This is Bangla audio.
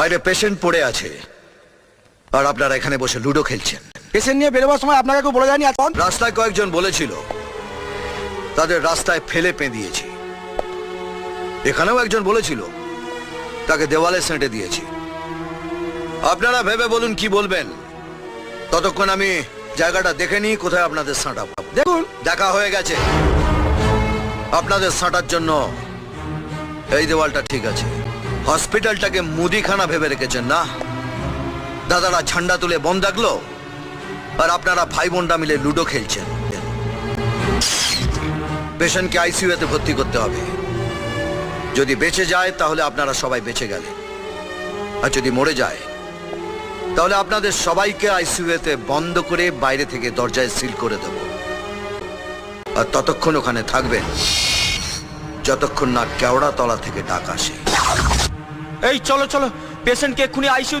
বাইরে পেশেন্ট পড়ে আছে। আর আপনারা এখানে বসে লুডো খেলছেন। পেশেন্ট নিয়ে বেরোবার সময় আপনাকে কেউ বলে যায়নি এখন রাস্তায় কয়েকজন বলেছিল তাদের রাস্তায় ফেলে পেঁদিয়েছি। এখানেও একজন বলেছিল তাকে দেওয়ালে সেঁটে দিয়েছি। আপনারা ভেবে বলুন কি বলবেন? ততক্ষণ আমি জায়গাটা দেখে নিই কোথায় আপনাদের সাঁটা দেখুন। দেখা হয়ে গেছে। আপনাদের সাঁটার জন্য এই দেওয়ালটা ঠিক আছে। হসপিটালটাকে মুদিখানা ভেবে রেখেছেন, না? দাদারা ঝান্ডা তুলে বন থাকল আর আপনারা ভাই বোনরা মিলে লুডো খেলছেন। পেশেন্টকে আইসিইউতে ভর্তি করতে হবে। যদি বেঁচে যায়, তাহলে আপনারা সবাই বেঁচে গেলেন আর যদি মরে যায়, তাহলে আপনাদের সবাইকে আইসিইউতে বন্ধ করে বাইরে থেকে দরজায় সিল করে দেব। আর ততক্ষণ ওখানে থাকবেন। যতক্ষণ না কেওড়া তলা থেকে ডাক আসে। এই চলো চলো। পেশেন্টকে এক্ষুনি আইসিউ